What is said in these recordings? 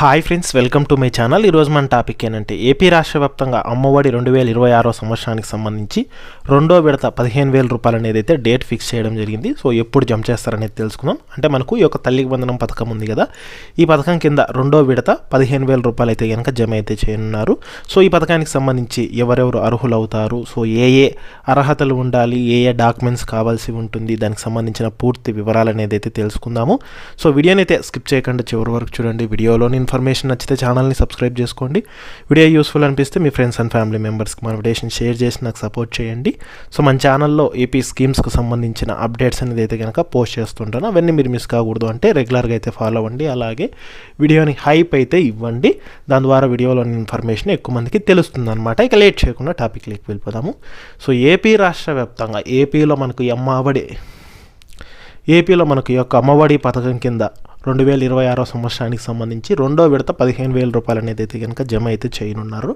Hi friends welcome to my channel. ఈరోజు మన topic ఏంటంటే ఏపీ రాష్ట్ర వ్యాప్తంగా అమ్మఒడి రెండు వేల ఇరవై ఆరో సంవత్సరానికి సంబంధించి రెండో విడత పదిహేను వేల రూపాయలు అనేది అయితే డేట్ ఫిక్స్ చేయడం జరిగింది. సో ఎప్పుడు జమ చేస్తారనేది తెలుసుకుందాం. అంటే మనకు ఈ యొక్క తల్లికి వందనం పథకం ఉంది కదా. ఈ పథకం కింద రెండో విడత పదిహేను వేల రూపాయలు అయితే కనుక జమ అయితే చేయనున్నారు. సో ఈ పథకానికి సంబంధించి ఎవరెవరు అర్హులు అవుతారు సో ఏ ఏ అర్హతలు ఉండాలి? ఏ ఏ డాక్యుమెంట్స్ కావాల్సి ఉంటుంది? దానికి సంబంధించిన పూర్తి వివరాలు అనేది అయితే తెలుసుకుందాము. సో వీడియోని అయితే స్కిప్ చేయకుండా చివరి వరకు చూడండి. వీడియోలో నేను ఇన్ఫర్మేషన్ నచ్చితే ఛానల్ని సబ్స్క్రైబ్ చేసుకోండి. వీడియో యూస్ఫుల్ అనిపిస్తే మీ ఫ్రెండ్స్ అండ్ ఫ్యామిలీ మెంబర్స్కి మన విడేషన్ షేర్ చేసి నాకు సపోర్ట్ చేయండి. సో మన ఛానల్లో ఏపీ స్కీమ్స్కి సంబంధించిన అప్డేట్స్ అనేది అయితే కనుక పోస్ట్ చేస్తుంటాను. అవన్నీ మీరు మిస్ కాకూడదు అంటే రెగ్యులర్గా అయితే ఫాలో అవ్వండి. అలాగే వీడియోని హైప్ అయితే ఇవ్వండి. దాని ద్వారా వీడియోలోని ఇన్ఫర్మేషన్ ఎక్కువ మందికి తెలుస్తుంది అనమాట ఇక లేట్ చేయకుండా టాపిక్లోకి వెళ్ళిపోదాము. సో ఏపీ రాష్ట్ర వ్యాప్తంగా ఏపీలో మనకు అమ్మఒడి ఏపీలో మనకు ఈ యొక్క అమ్మఒడి పథకం కింద రెండు వేల ఇరవై ఆరో సంవత్సరానికి సంబంధించి రెండో విడత పదిహేను వేల రూపాయలు అనేది అయితే కనుక జమ అయితే చేయనున్నారు.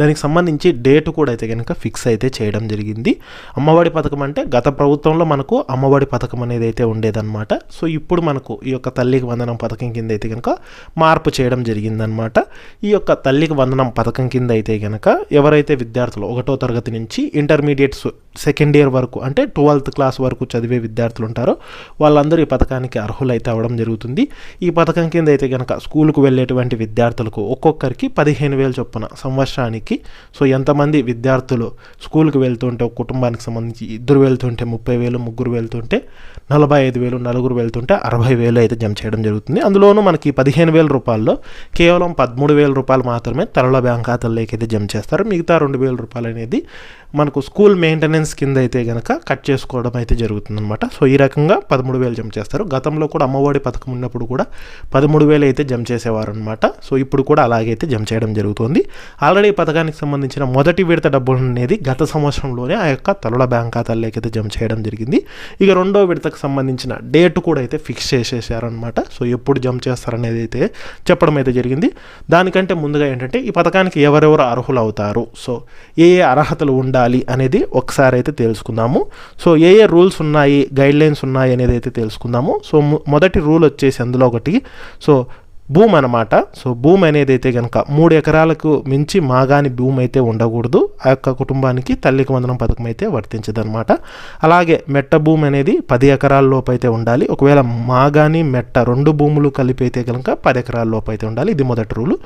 దానికి సంబంధించి డేట్ కూడా అయితే కనుక ఫిక్స్ అయితే చేయడం జరిగింది. అమ్మఒడి పథకం అంటే గత ప్రభుత్వంలో మనకు అమ్మఒడి పథకం అనేది అయితే ఉండేదన్నమాట. సో ఇప్పుడు మనకు ఈ యొక్క తల్లికి వందనం పథకం కింద అయితే కనుక మార్పు చేయడం జరిగిందనమాట ఈ యొక్క తల్లికి వందనం పథకం కింద అయితే కనుక ఎవరైతే విద్యార్థులు ఒకటో తరగతి నుంచి ఇంటర్మీడియట్ సెకండ్ ఇయర్ వరకు అంటే ట్వెల్త్ క్లాస్ వరకు చదివే విద్యార్థులు ఉంటారో వాళ్ళందరూ ఈ పథకానికి అర్హులైతే అవ్వడం జరుగుతుంది. ఈ పథకం కింద అయితే కనుక స్కూల్కు వెళ్ళేటువంటి విద్యార్థులకు ఒక్కొక్కరికి పదిహేను వేలు చొప్పున సంవత్సరానికి. సో ఎంతమంది విద్యార్థులు స్కూల్కి వెళ్తుంటే ఒక కుటుంబానికి సంబంధించి ఇద్దరు వెళ్తుంటే ముప్పై వేలు ముగ్గురు వెళ్తుంటే నలభై ఐదు వేలు నలుగురు వెళ్తుంటే అరవై వేలు అయితే జమ చేయడం జరుగుతుంది. అందులోనూ మనకి పదిహేను వేల రూపాయల్లో కేవలం పదమూడు వేల రూపాయలు మాత్రమే తరల బ్యాంక్ ఖాతాల్లోకి అయితే జమ చేస్తారు. మిగతా రెండు వేల రూపాయలు అనేది మనకు స్కూల్ మెయింటెనెన్స్ కింద అయితే కనుక కట్ చేసుకోవడం అయితే జరుగుతుందన్నమాట. సో ఈ రకంగా పదమూడు వేలు జమ చేస్తారు. గతంలో కూడా అమ్మఒడి పథకం ఉన్నప్పుడు కూడా పదమూడు వేలు అయితే జమ చేసేవారు అనమాట సో ఇప్పుడు కూడా అలాగైతే జమ చేయడం జరుగుతుంది. ఆల్రెడీ ఈ పథకానికి సంబంధించిన మొదటి విడత డబ్బులు అనేది గత సంవత్సరంలోనే ఆ యొక్క తరుల బ్యాంక్ ఖాతాల్లోకి అయితే జమ చేయడం జరిగింది. ఇక రెండో విడతకు సంబంధించిన డేట్ కూడా అయితే ఫిక్స్ చేసేసారనమాట సో ఎప్పుడు జమ చేస్తారనేది అయితే చెప్పడం అయితే జరిగింది. దానికంటే ముందుగా ఏంటంటే ఈ పథకానికి ఎవరెవరు అర్హులు అవుతారు సో ఏ ఏ అర్హతలు ఉండాలి అనేది ఒకసారి అయితే తెలుసుకుందాము. సో ఏ ఏ రూల్స్ ఉన్నాయి గైడ్ లైన్స్ ఉన్నాయి అనేది అయితే తెలుసుకుందాము. సో మొదటి రూల్ వచ్చేసి అందులో ఒకటి. సో భూమి అనమాట సో భూమి అనేది అయితే కనుక మూడు ఎకరాలకు మించి మాగాని భూమి అయితే ఉండకూడదు. ఆ యొక్క కుటుంబానికి తల్లికి వందనం పథకం అయితే వర్తించదనమాట అలాగే మెట్ట భూమి అనేది పది ఎకరాల లోపు అయితే ఉండాలి. ఒకవేళ మాగాని మెట్ట రెండు భూములు కలిపి అయితే కనుక పది ఎకరాల లోపు అయితే ఉండాలి. ఇది మొదటి రూలు.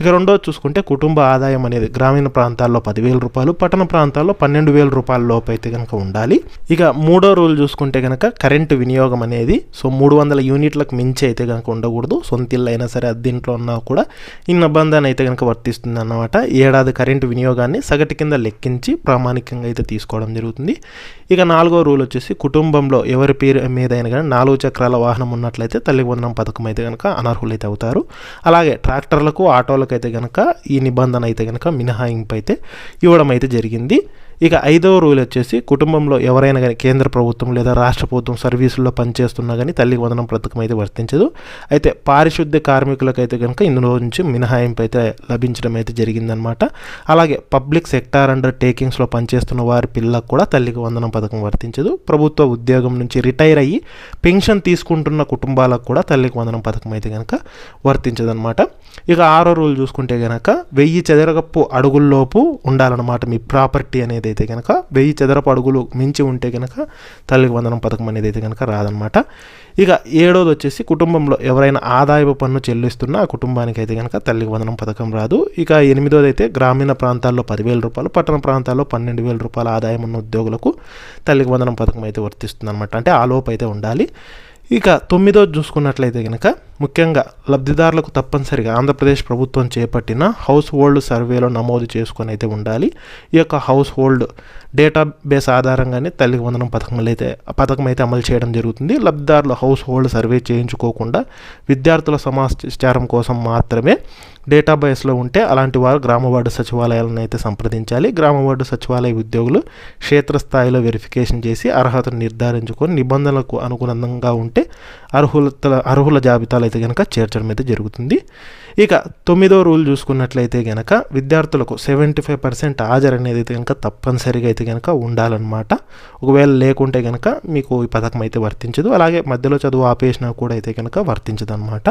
ఇక రెండోది చూసుకుంటే కుటుంబ ఆదాయం అనేది గ్రామీణ ప్రాంతాల్లో పదివేల రూపాయలు పట్టణ ప్రాంతాల్లో పన్నెండు వేల రూపాయల లోపు అయితే కనుక ఉండాలి. ఇక మూడో రూల్ చూసుకుంటే కనుక కరెంటు వినియోగం అనేది సో మూడు వందల యూనిట్లకు మించి అయితే కనుక ఉండకూడదు. సొంత ఇల్లు అయినా సరే అద్దీంట్లో ఉన్నా కూడా ఈ నిబంధన అయితే కనుక వర్తిస్తుంది అన్నమాట ఏడాది కరెంటు వినియోగాన్ని సగటు కింద లెక్కించి ప్రామాణికంగా అయితే తీసుకోవడం జరుగుతుంది. ఇక నాలుగో రూల్ వచ్చేసి కుటుంబంలో ఎవరి పేరు మీద అయినా కానీ నాలుగు చక్రాల వాహనం ఉన్నట్లయితే తల్లి వందనం పథకం అయితే కనుక అనర్హులైతే అవుతారు. అలాగే ట్రాక్టర్లకు ఆటోలకు అయితే కనుక ఈ నిబంధన అయితే కనుక మినహాయింపు అయితే ఇవ్వడం అయితే జరిగింది. ఇక ఐదవ రూల్ వచ్చేసి కుటుంబంలో ఎవరైనా కానీ కేంద్ర ప్రభుత్వం లేదా రాష్ట్ర ప్రభుత్వం సర్వీసుల్లో పనిచేస్తున్నా కానీ తల్లికి వందనం పథకం అయితే వర్తించదు. అయితే పారిశుద్ధ్య కార్మికులకు అయితే కనుక ఇందులో నుంచి మినహాయింపు అయితే లభించడం అయితే జరిగిందనమాట అలాగే పబ్లిక్ సెక్టార్ అండర్ టేకింగ్స్లో పనిచేస్తున్న వారి పిల్లలకు కూడా తల్లికి వందనం పథకం వర్తించదు. ప్రభుత్వ ఉద్యోగం నుంచి రిటైర్ అయ్యి పెన్షన్ తీసుకుంటున్న కుటుంబాలకు కూడా తల్లికి వందనం పథకం అయితే కనుక వర్తించదనమాట ఇక ఆరో రూల్ చూసుకుంటే కనుక వెయ్యి చదరగప్పు అడుగుల్లోపు ఉండాలన్నమాట మీ ప్రాపర్టీ అనేది. అయితే కనుక వెయ్యి చదరపు అడుగులు మించి ఉంటే కనుక తల్లికి వందనం పథకం అనేది అయితే కనుక రాదనమాట ఇక ఏడోది వచ్చేసి కుటుంబంలో ఎవరైనా ఆదాయపు పన్ను చెల్లిస్తున్న ఆ కుటుంబానికి అయితే కనుక తల్లికి వందనం పథకం రాదు. ఇక ఎనిమిదోది అయితే గ్రామీణ ప్రాంతాల్లో పదివేల రూపాయలు పట్టణ ప్రాంతాల్లో పన్నెండు వేల రూపాయల ఆదాయం ఉన్న ఉద్యోగులకు తల్లికి వందనం పథకం అయితే వర్తిస్తుంది అనమాట అంటే ఆ లోపు అయితే ఉండాలి. ఇక తొమ్మిదో చూసుకున్నట్లయితే కనుక ముఖ్యంగా లబ్ధిదారులకు తప్పనిసరిగా ఆంధ్రప్రదేశ్ ప్రభుత్వం చేపట్టిన హౌస్ హోల్డ్ సర్వేలో నమోదు చేసుకొని అయితే ఉండాలి. ఈ యొక్క హౌస్ హోల్డ్ డేటాబేస్ ఆధారంగానే తల్లికి వందనం పథకం అయితే పథకం అయితే అమలు చేయడం జరుగుతుంది. లబ్ధిదారులు హౌస్ హోల్డ్ సర్వే చేయించుకోకుండా విద్యార్థుల సమాచారం కోసం మాత్రమే డేటాబేస్లో ఉంటే అలాంటి వారు గ్రామ వార్డు సచివాలయాలను అయితే సంప్రదించాలి. గ్రామ వార్డు సచివాలయ ఉద్యోగులు క్షేత్రస్థాయిలో వెరిఫికేషన్ చేసి అర్హతను నిర్ధారించుకొని నిబంధనలకు అనుగుణంగా ఉంటే అర్హుల అర్హుల జాబితాలో అయితే కనుక చేర్చడం అయితే జరుగుతుంది. ఇక తొమ్మిదో రూల్ చూసుకున్నట్లయితే కనుక విద్యార్థులకు సెవెంటీ ఫైవ్ పర్సెంట్ హాజరు అనేది అయితే కనుక తప్పనిసరిగా అయితే కనుక ఉండాలన్నమాట. ఒకవేళ లేకుంటే కనుక మీకు ఈ పథకం అయితే వర్తించదు. అలాగే మధ్యలో చదువు ఆపేసినా కూడా అయితే కనుక వర్తించదు అనమాట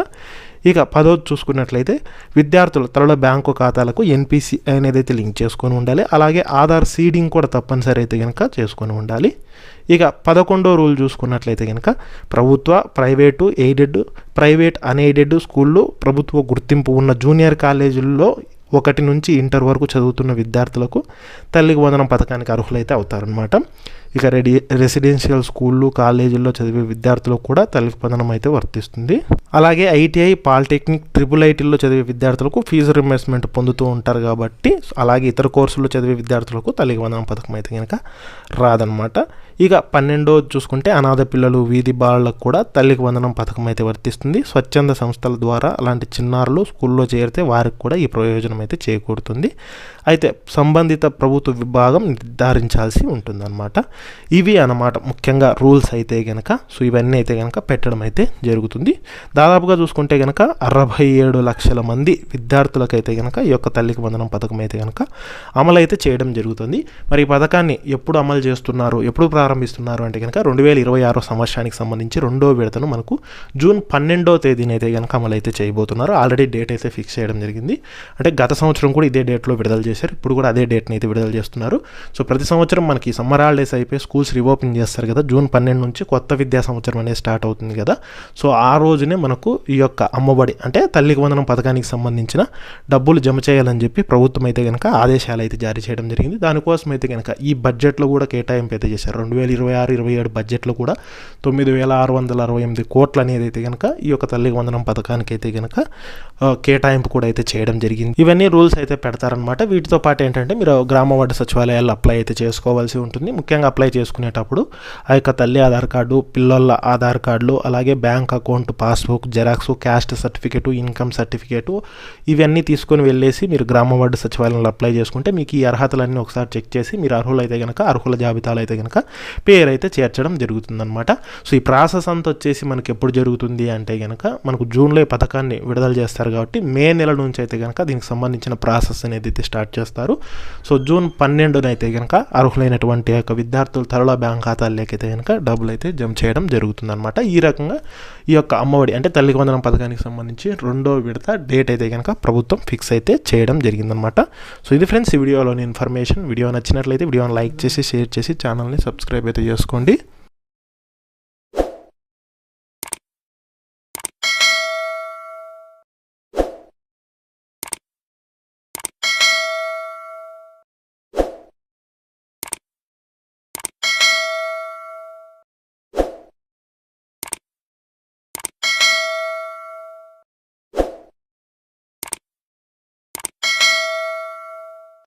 ఇక పదోది చూసుకున్నట్లయితే విద్యార్థులు తరల బ్యాంకు ఖాతాలకు ఎన్పిసి అనేది అయితే లింక్ చేసుకొని ఉండాలి. అలాగే ఆధార్ సీడింగ్ కూడా తప్పనిసరి అయితే కనుక చేసుకొని ఉండాలి. ఇక పదకొండో రూల్ చూసుకున్నట్లయితే కనుక ప్రభుత్వ ప్రైవేటు ఎయిడెడ్ ప్రైవేట్ అన్ఎయిడెడ్ స్కూళ్ళు ప్రభుత్వ గుర్తింపు ఉన్న జూనియర్ కాలేజీల్లో ఒకటి నుంచి ఇంటర్ వరకు చదువుతున్న విద్యార్థులకు తల్లికి వందనం పథకానికి అర్హులైతే అవుతారనమాట ఇక రెడీ రెసిడెన్షియల్ స్కూళ్ళు కాలేజీల్లో చదివే విద్యార్థులకు కూడా తల్లికి అయితే వర్తిస్తుంది. అలాగే ఐటీఐ పాలిటెక్నిక్ ట్రిపుల్ ఐటీల్లో చదివే విద్యార్థులకు ఫీజు రిమర్స్మెంట్ పొందుతూ ఉంటారు కాబట్టి అలాగే ఇతర కోర్సుల్లో చదివే విద్యార్థులకు తల్లికి వందనం పథకం అయితే కనుక రాదనమాట ఇక పన్నెండో చూసుకుంటే అనాథ పిల్లలు వీధి బాలలకు కూడా తల్లికి వందనం పథకం అయితే వర్తిస్తుంది. స్వచ్ఛంద సంస్థల ద్వారా అలాంటి చిన్నారులు స్కూల్లో చేరితే వారికి కూడా ఈ ప్రయోజనం అయితే చేకూరుతుంది. అయితే సంబంధిత ప్రభుత్వ విభాగం నిర్ధారించాల్సి ఉంటుందన్నమాట. ఇవి అన్నమాట ముఖ్యంగా రూల్స్ అయితే కనుక సో ఇవన్నీ అయితే కనుక పెట్టడం అయితే జరుగుతుంది. దాదాపుగా చూసుకుంటే కనుక అరవై ఏడు లక్షల మంది విద్యార్థులకైతే కనుక ఈ యొక్క తల్లికి వందనం పథకం అయితే కనుక అమలు అయితే చేయడం జరుగుతుంది. మరి ఈ పథకాన్ని ఎప్పుడు అమలు చేస్తున్నారు ఎప్పుడు ప్రారంభిస్తున్నారు అంటే కనుక రెండు వేల ఇరవై ఆరో సంవత్సరానికి సంబంధించి రెండో విడతను మనకు జూన్ పన్నెండో తేదీన అయితే కనుక అమలు అయితే చేయబోతున్నారు. ఆల్రెడీ డేట్ అయితే ఫిక్స్ చేయడం జరిగింది. అంటే గత సంవత్సరం కూడా ఇదే డేట్లో విడుదల చేశారు. ఇప్పుడు కూడా అదే డేట్ని అయితే విడుదల చేస్తున్నారు. సో ప్రతి సంవత్సరం మనకి సమ్మర్ హాలిడేస్ అయిపోయి స్కూల్స్ రీఓపెన్ చేస్తారు కదా జూన్ పన్నెండు నుంచి కొత్త విద్యా సంవత్సరం అనేది స్టార్ట్ అవుతుంది కదా. సో ఆ రోజునే మనకు ఈ యొక్క అమ్మఒడి అంటే తల్లికి వందనం పథకానికి సంబంధించిన డబ్బులు జమ చేయాలని చెప్పి ప్రభుత్వం అయితే కనుక ఆదేశాలు అయితే జారీ చేయడం జరిగింది. దానికోసం అయితే కనుక ఈ బడ్జెట్లో కూడా కేటాయింపు అయితే చేశారు. రెండు వేల ఇరవై ఆరు ఇరవై ఏడు బడ్జెట్లో కూడా తొమ్మిది వేల ఆరు వందల అరవై ఎనిమిది కోట్లు అనేది అయితే కనుక ఈ యొక్క తల్లికి వందనం పథకానికి అయితే కనుక కేటాయింపు కూడా అయితే చేయడం జరిగింది. ఇవన్నీ రూల్స్ అయితే పెడతారనమాట వీటితో పాటు ఏంటంటే మీరు గ్రామ వార్డు సచివాలయాల్లో అప్లై అయితే చేసుకోవాల్సి ఉంటుంది. ముఖ్యంగా అప్లై చేసుకునేటప్పుడు ఆ యొక్క తల్లి ఆధార్ కార్డు పిల్లల ఆధార్ కార్డులు అలాగే bank account passbook xerox caste certificate income certificate ఇవన్నీ తీసుకొని వెళ్ళేసి మీరు గ్రామ వార్డు సచివాలయంలో అప్లై చేసుకుంటే మీకు ఈ అర్హతలన్నీ ఒకసారి చెక్ చేసి మీరు అర్హులైతే కనుక అర్హుల జాబితాలో అయితే కనుక పేరు అయితే చేర్చడం జరుగుతుందన్నమాట. సో ఈ ప్రాసెస్ అంతా వచ్చేసి మనకి ఎప్పుడు జరుగుతుంది అంటే కనుక మనకు జూన్లో ఈ పథకాన్ని విడుదల చేస్తారు కాబట్టి మే నెల నుంచి అయితే కనుక దీనికి సంబంధించిన ప్రాసెస్ అనేది అయితే స్టార్ట్ చేస్తారు. సో జూన్ పన్నెండునైతే కనుక అర్హులైనటువంటి యొక్క విద్యార్థులు త్వరలో బ్యాంక్ అయితే కనుక డబ్బులు అయితే జమ చేయడం జరుగుతుందన్నమాట. ఈ రకంగా ఈ యొక్క అమ్మఒడి అంటే తల్లికి వందనం పథకానికి సంబంధించి రెండో విడత డేట్ అయితే కనుక ప్రభుత్వం ఫిక్స్ అయితే చేయడం జరిగిందనమాట సో ఇది ఫ్రెండ్స్ ఈ వీడియోలోని ఇన్ఫర్మేషన్. వీడియో నచ్చినట్లయితే వీడియోని లైక్ చేసి షేర్ చేసి ఛానల్ని సబ్స్క్రైబ్ అయితే చేసుకోండి.